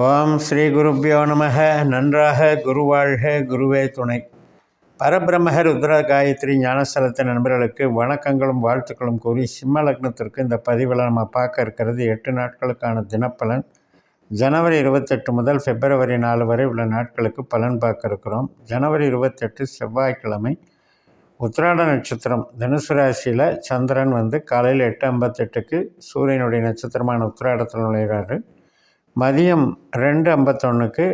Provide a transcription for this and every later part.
ஓம் ஸ்ரீ குருப்பியோ நமக. நன்றாக குருவாழ்க குருவே துணை. பரபிரம்ம ருத்ர காயத்ரி ஞானஸ்தலத்தின் நண்பர்களுக்கு வணக்கங்களும் வாழ்த்துக்களும் கூறி சிம்ம லக்னத்திற்கு இந்த பதிவில் நம்ம பார்க்க இருக்கிறது எட்டு நாட்களுக்கான தினப்பலன். ஜனவரி இருபத்தெட்டு முதல் பிப்ரவரி நாலு வரை உள்ள நாட்களுக்கு பலன் பார்க்க இருக்கிறோம். ஜனவரி இருபத்தெட்டு செவ்வாய்க்கிழமை. உத்திராட நட்சத்திரம். தனுசு ராசியில் சந்திரன் வந்து காலையில் எட்டு ஐம்பத்தெட்டுக்கு சூரியனுடைய நட்சத்திரமான உத்திராடத்தில் நுழைகிறாரு மதியம் ரெண்டு ஐம்பத்தொன்றுக்கு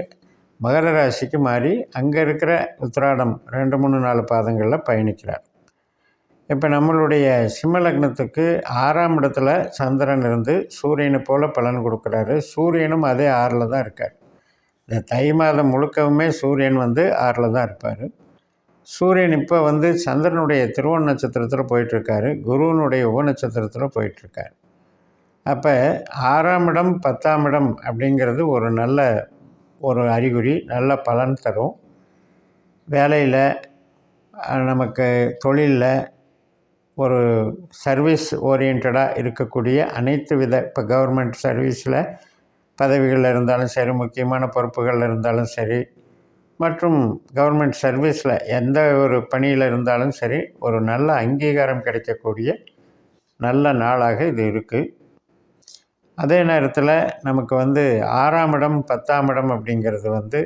மகர ராசிக்கு மாறி அங்கே இருக்கிற உத்திராடம் ரெண்டு மூணு நாலு பாதங்களில் பயணிக்கிறார். இப்போ நம்மளுடைய சிம்ம லக்னத்துக்கு ஆறாம் இடத்துல சந்திரன் இருந்து சூரியனை போல் பலன் கொடுக்குறாரு. சூரியனும் அதே ஆறில் தான் இருக்கார். இந்த தை மாதம் முழுக்கவுமே சூரியன் வந்து ஆறில் தான் இருப்பார். சூரியன் இப்போ வந்து சந்திரனுடைய திருவோண நட்சத்திரத்தில் போயிட்டுருக்காரு குருவனுடைய உப நட்சத்திரத்தில் போயிட்டுருக்காரு அப்போ ஆறாம் இடம் பத்தாம் இடம் அப்படிங்கிறது ஒரு நல்ல ஒரு அறிகுறி நல்ல பலன் தரும். வேலையில் நமக்கு தொழிலில் ஒரு சர்வீஸ் ஓரியன்டாக இருக்கக்கூடிய அனைத்து வித இப்போ கவர்மெண்ட் சர்வீஸில் பதவிகளில் இருந்தாலும் சரி முக்கியமான பொறுப்புகளில் இருந்தாலும் சரி மற்றும் கவர்மெண்ட் சர்வீஸில் எந்த ஒரு பணியில் இருந்தாலும் சரி ஒரு நல்ல அங்கீகாரம் கிடைக்கக்கூடிய நல்ல நாளாக இது இருக்குது அதே நேரத்தில் நமக்கு வந்து ஆறாம் இடம் பத்தாம் இடம் அப்படிங்கிறது வந்து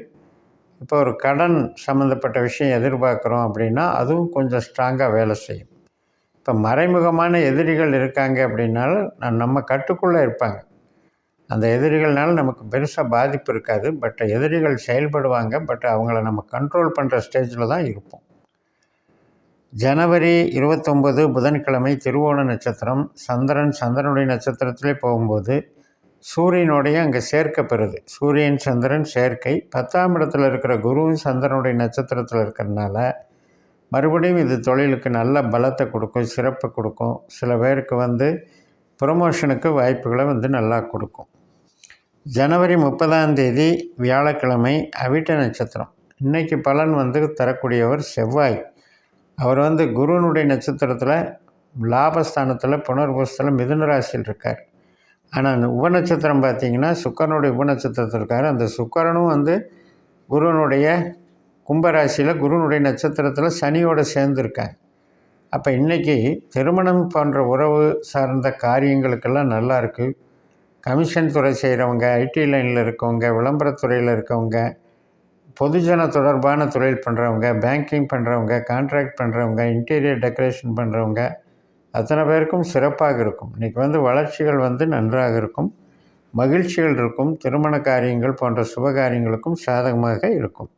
இப்போ ஒரு கடன் சம்மந்தப்பட்ட விஷயம் எதிர்பார்க்குறோம் அப்படின்னா அதுவும் கொஞ்சம் ஸ்ட்ராங்காக வேலை செய்யும். இப்போ மறைமுகமான எதிரிகள் இருக்காங்க அப்படின்னாலும் நம்ம கட்டுக்குள்ளே இருப்பாங்க. அந்த எதிரிகள்னால நமக்கு பெருசாக பாதிப்பு இருக்காது. பட் எதிரிகள் செயல்படுவாங்க. பட் அவங்கள நம்ம கண்ட்ரோல் பண்ணுற ஸ்டேஜில் தான் இருப்போம். ஜனவரி இருபத்தொம்பது புதன்கிழமை திருவோண நட்சத்திரம். சந்திரன் சந்திரனுடைய நட்சத்திரத்திலே போகும்போது சூரியனுடைய அங்கே சேர்க்கப்பெறுது சூரியன் சந்திரன் சேர்க்கை. பத்தாம் இடத்துல இருக்கிற குருவும் சந்திரனுடைய நட்சத்திரத்தில் இருக்கிறதுனால மறுபடியும் இது தொழிலுக்கு நல்ல பலத்தை கொடுக்கும் சிறப்பை கொடுக்கும். சில பேருக்கு வந்து ப்ரொமோஷனுக்கு வாய்ப்புகளை வந்து நல்லா கொடுக்கும். ஜனவரி முப்பதாம் தேதி வியாழக்கிழமை அவிட்ட நட்சத்திரம். இன்றைக்கி பலன் வந்து தரக்கூடியவர் செவ்வாய். அவர் வந்து குருவனுடைய நட்சத்திரத்தில் லாபஸ்தானத்தில் புனர்பூசத்தில் மிதுன ராசியில் இருக்கார். ஆனால் உபநட்சத்திரம் பார்த்திங்கன்னா சுக்கரனுடைய உபநட்சத்திரத்தில் இருக்கார். அந்த சுக்கரனும் வந்து குருவனுடைய கும்பராசியில் குருவனுடைய நட்சத்திரத்தில் சனியோடு சேர்ந்துருக்காங்க அப்போ இன்றைக்கி திருமணம் போன்ற உறவு சார்ந்த காரியங்களுக்கெல்லாம் நல்லா இருக்குது கமிஷன் துறை செய்கிறவங்க ஐடி லைனில் இருக்கவங்க விளம்பரத்துறையில் இருக்கவங்க பொதுஜன தொடர்பான தொழில் பண்ணுறவங்க பேங்கிங் பண்ணுறவங்க கான்ட்ராக்ட் பண்ணுறவங்க இன்டீரியர் டெக்கரேஷன் பண்ணுறவங்க அத்தனை பேருக்கும் சிறப்பாக இருக்கும். இன்றைக்கி வந்து வளர்ச்சிகள் வந்து நன்றாக இருக்கும். மகிழ்ச்சிகள் இருக்கும். திருமண காரியங்கள் போன்ற சுப காரியங்களுக்கும் சாதகமாக இருக்கும்.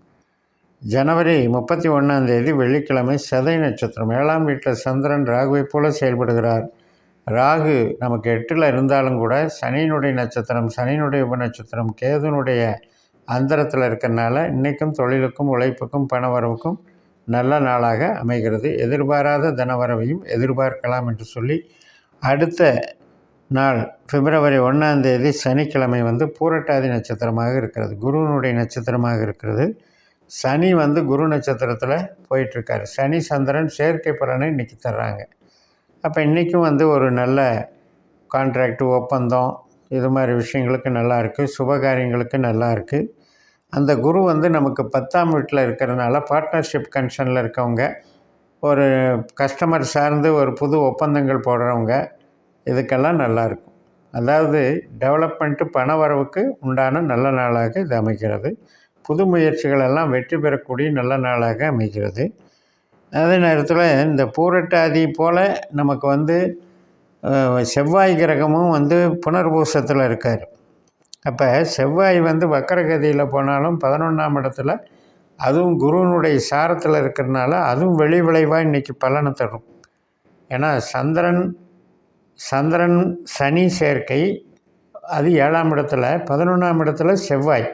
ஜனவரி முப்பத்தி ஒன்றாந்தேதி வெள்ளிக்கிழமை சதை நட்சத்திரம். ஏழாம் வீட்டில் சந்திரன் ராகுவை போல செயல்படுகிறார். ராகு நமக்கு எட்டில் இருந்தாலும் கூட சனியினுடைய நட்சத்திரம் சனியினுடைய உப நட்சத்திரம் கேதுனுடைய அந்தரத்தில் இருக்கிறனால இன்றைக்கும் தொழிலுக்கும் உழைப்புக்கும் பணவரவுக்கும் நல்ல நாளாக அமைகிறது. எதிர்பாராத தனவரவையும் எதிர்பார்க்கலாம் என்று சொல்லி அடுத்த நாள் பிப்ரவரி ஒன்றாந்தேதி சனிக்கிழமை வந்து பூரட்டாதி நட்சத்திரமாக இருக்கிறது. குருவனுடைய நட்சத்திரமாக இருக்கிறது. சனி வந்து குரு நட்சத்திரத்தில் போயிட்டுருக்காரு. சனி சந்திரன் செயற்கை பலனை இன்றைக்கி தர்றாங்க. அப்போ இன்றைக்கும் வந்து ஒரு நல்ல கான்ட்ராக்டு ஒப்பந்தம் இது மாதிரி விஷயங்களுக்கு நல்லாயிருக்கு சுபகாரியங்களுக்கு நல்லா இருக்குது அந்த குரு வந்து நமக்கு பத்தாம் வீட்டில் இருக்கிறனால பார்ட்னர்ஷிப் கன்ஷனில் இருக்கவங்க ஒரு கஸ்டமர் சார்ந்து ஒரு புது ஒப்பந்தங்கள் போடுறவங்க இதுக்கெல்லாம் நல்லாயிருக்கும் அதாவது டெவலப்மெண்ட்டு பண வரவுக்கு உண்டான நல்ல நாளாக இது அமைகிறது. புது முயற்சிகள் எல்லாம் வெற்றி பெறக்கூடிய நல்ல நாளாக அமைகிறது. அதே நேரத்தில் இந்த பூரட்டாதி போல் நமக்கு வந்து செவ்வாய் கிரகமும் வந்து புனர்பூசத்தில் இருக்கார். அப்போ செவ்வாய் வந்து வக்கரகதியில் போனாலும் பதினொன்றாம் இடத்துல அதுவும் குருவனுடைய சாரத்தில் இருக்கிறதுனால அதுவும் வெளி விளைவாக இன்றைக்கி பலனை தரும். ஏன்னா சந்திரன் சந்திரன் சனி சேர்க்கை அது ஏழாம் இடத்துல பதினொன்றாம் இடத்துல செவ்வாய்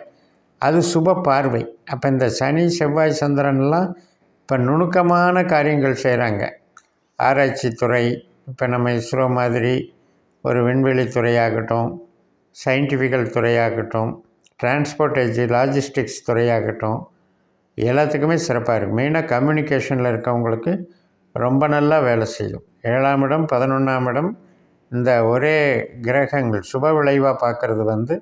அது சுப பார்வை. அப்போ இந்த சனி செவ்வாய் சந்திரன்லாம் இப்போ நுணுக்கமான காரியங்கள் செய்கிறாங்க ஆராய்ச்சி துறை இப்போ நம்ம இஸ்ரோ மாதிரி ஒரு விண்வெளி துறையாகட்டும் சயின்டிஃபிக்கல் துறையாகட்டும் டிரான்ஸ்போர்ட்டேஜ் லாஜிஸ்டிக்ஸ் துறையாகட்டும் எல்லாத்துக்குமே சிறப்பாக இருக்கும் மெயினாக கம்யூனிகேஷனில் இருக்கவங்களுக்கு ரொம்ப நல்லா வேலை செய்யும். ஏழாம் இடம் பதினொன்றாம் இடம் இந்த ஒரே கிரகங்கள் சுப விளைவாக பார்க்குறது வந்து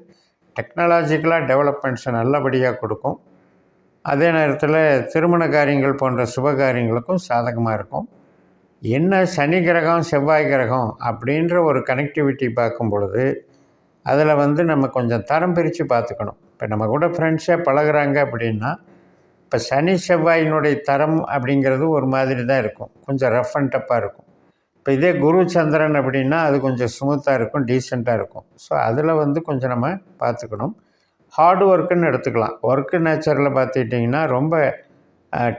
டெக்னாலஜிக்கலாக டெவலப்மெண்ட்ஸை நல்லபடியாக கொடுக்கும். அதே நேரத்தில் திருமண காரியங்கள் போன்ற சுப காரியங்களுக்கும் சாதகமாக இருக்கும். என்ன சனி கிரகம் செவ்வாய் கிரகம் அப்படின்ற ஒரு கனெக்டிவிட்டி பார்க்கும் பொழுது அதில் வந்து நம்ம கொஞ்சம் தரம் பிரித்து பார்த்துக்கணும். இப்போ நம்ம கூட ஃப்ரெண்ட்ஸாக பழகுறாங்க அப்படின்னா இப்போ சனி செவ்வாயினுடைய தரம் அப்படிங்கிறது ஒரு மாதிரி தான் இருக்கும். கொஞ்சம் ரஃப் அண்ட் டப்பாக இருக்கும். இப்போ இதே குரு சந்திரன் அப்படின்னா அது கொஞ்சம் ஸ்மூத்தாக இருக்கும் டீசெண்டாக இருக்கும். ஸோ அதில் வந்து கொஞ்சம் நம்ம பார்த்துக்கணும். ஹார்ட் ஒர்க்குன்னு எடுத்துக்கலாம். ஒர்க்கு நேச்சரில் பார்த்துக்கிட்டிங்கன்னா ரொம்ப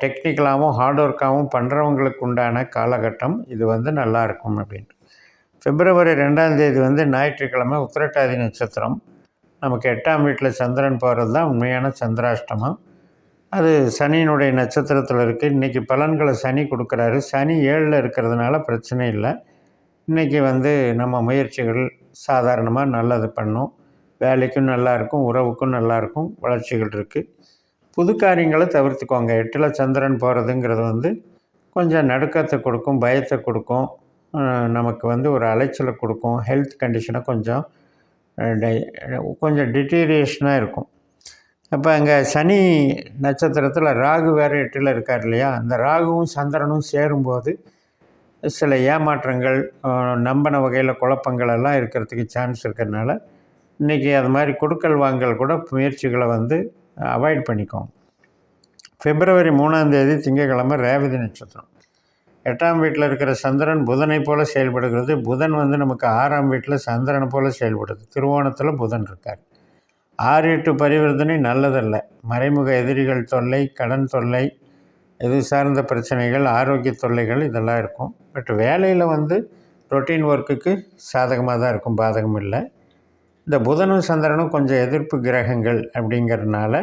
டெக்னிக்கலாகவும் ஹார்ட் ஒர்க்காகவும் பண்ணுறவங்களுக்கு உண்டான காலகட்டம் இது வந்து நல்லாயிருக்கும் அப்படின்ட்டு பிப்ரவரி ரெண்டாம் தேதி வந்து ஞாயிற்றுக்கிழமை உத்திரட்டாதி நட்சத்திரம். நமக்கு எட்டாம் வீட்டில் சந்திரன் போகிறது தான் உண்மையான சந்திராஷ்டமம். அது சனியினுடைய நட்சத்திரத்தில் இருக்குது இன்றைக்கி பலன்களை சனி கொடுக்குறாரு. சனி ஏழில் இருக்கிறதுனால பிரச்சனை இல்லை. இன்றைக்கி வந்து நம்ம முயற்சிகள் சாதாரணமாக நல்லது பண்ணும். வேலைக்கும் நல்லாயிருக்கும் உறவுக்கும் நல்லாயிருக்கும் வளர்ச்சிகள் இருக்குது புது காரியங்களை தவிர்த்துக்கோங்க. எட்டில் சந்திரன் போகிறதுங்கிறது வந்து கொஞ்சம் நடுக்கத்தை கொடுக்கும் பயத்தை கொடுக்கும். நமக்கு வந்து ஒரு அலைச்சலை கொடுக்கும். ஹெல்த் கண்டிஷனை கொஞ்சம் கொஞ்சம் டிட்டீரியேஷனாக இருக்கும். அப்போ அங்கே சனி நட்சத்திரத்தில் ராகு வேறு எட்டில் இருக்கார் இல்லையா? அந்த ராகுவும் சந்திரனும் சேரும்போது சில ஏமாற்றங்கள் நம்பின வகையில் குழப்பங்கள் எல்லாம் இருக்கிறதுக்கு சான்ஸ் இருக்கிறதுனால இன்றைக்கி அது மாதிரி கொடுக்கல் வாங்கல் கூட முயற்சிகளை வந்து அவாய்ட் பண்ணிக்கோங்க. பிப்ரவரி மூணாந்தேதி திங்கக்கிழமை ரேவதி நட்சத்திரம். எட்டாம் வீட்டில் இருக்கிற சந்திரன் புதனை போல் செயல்படுகிறது. புதன் வந்து நமக்கு ஆறாம் வீட்டில் சந்திரனை போல் செயல்படுது. திருவோணத்தில் புதன் இருக்கார். ஆறு எட்டு பரிவர்த்தனை நல்லதல்ல. மறைமுக எதிரிகள் தொல்லை கடன் தொல்லை இது சார்ந்த பிரச்சனைகள் ஆரோக்கிய தொல்லைகள் இதெல்லாம் இருக்கும். பட் வேலையில் வந்து ரொட்டீன் ஒர்க்குக்கு சாதகமாக தான் இருக்கும். பாதகம் இல்லை. இந்த புதனும் சந்திரனும் கொஞ்சம் எதிர்ப்பு கிரகங்கள் அப்படிங்கிறதுனால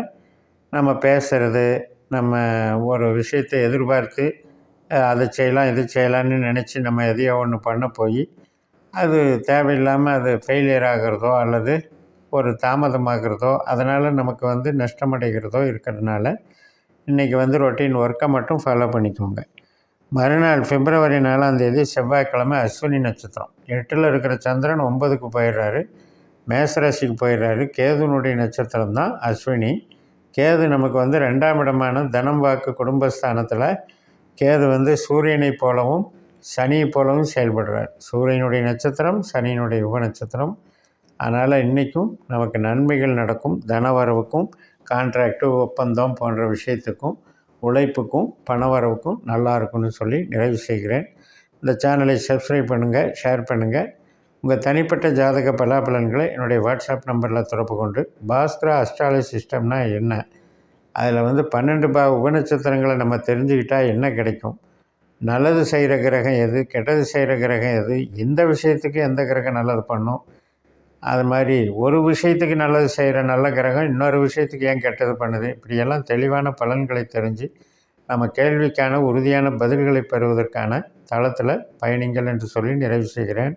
நம்ம பேசுகிறது நம்ம ஒரு விஷயத்தை எதிர்பார்த்து அதை செய்யலாம் இது செய்யலான்னு நினச்சி நம்ம எதையோ ஒன்று பண்ண போய் அது தேவையில்லாமல் அது ஃபெயிலியர் ஆகிறதோ அல்லது ஒரு தாமதமாகிறதோ அதனால் நமக்கு வந்து நஷ்டமடைகிறதோ இருக்கிறதுனால இன்றைக்கி வந்து ரொட்டீன் ஒர்க்கை மட்டும் ஃபாலோ பண்ணிக்கோங்க. மறுநாள் பிப்ரவரி நாலாந்தேதி செவ்வாய்க்கிழமை அஸ்வினி நட்சத்திரம். எட்டில் இருக்கிற சந்திரன் ஒன்பதுக்கு போயிடுறாரு. மேசராசிக்கு போயிடுறாரு. கேதுனுடைய நட்சத்திரம் தான் அஸ்வினி. கேது நமக்கு வந்து ரெண்டாம் இடமான தனம் வாக்கு குடும்பஸ்தானத்தில் கேது வந்து சூரியனை போலவும் சனியை போலவும் செயல்படுறார். சூரியனுடைய நட்சத்திரம் சனியினுடைய உப நட்சத்திரம். அதனால் இன்றைக்கும் நமக்கு நன்மைகள் நடக்கும். தனவரவுக்கும் கான்ட்ராக்டு ஒப்பந்தம் போன்ற விஷயத்துக்கும் உழைப்புக்கும் பணவரவுக்கும் நல்லா இருக்கும்னு சொல்லி நிறைவு செய்கிறேன். இந்த சேனலை சப்ஸ்கிரைப் பண்ணுங்கள் ஷேர் பண்ணுங்கள் உங்கள் தனிப்பட்ட ஜாதக பலாபலன்களை என்னுடைய வாட்ஸ்அப் நம்பரில் தொடர்பு கொண்டு பாஸ்கரா அஸ்ட்ராலஜி சிஸ்டம்னா என்ன? அதில் வந்து பன்னெண்டு பா உபநட்சத்திரங்களை நம்ம தெரிஞ்சுக்கிட்டால் என்ன கிடைக்கும்? நல்லது செய்கிற கிரகம் எது? கெட்டது செய்கிற கிரகம் எது? எந்த விஷயத்துக்கு எந்த கிரகம் நல்லது பண்ணும்? அது மாதிரி ஒரு விஷயத்துக்கு நல்லது செய்கிற நல்ல கிரகம் இன்னொரு விஷயத்துக்கு ஏன் கெட்டது பண்ணுது? இப்படியெல்லாம் தெளிவான பலன்களை தெரிஞ்சு நம்ம கேள்விக்கான உறுதியான பதில்களை பெறுவதற்கான தளத்தில் பயணிங்கள் என்று சொல்லி நிறைவு செய்கிறேன்.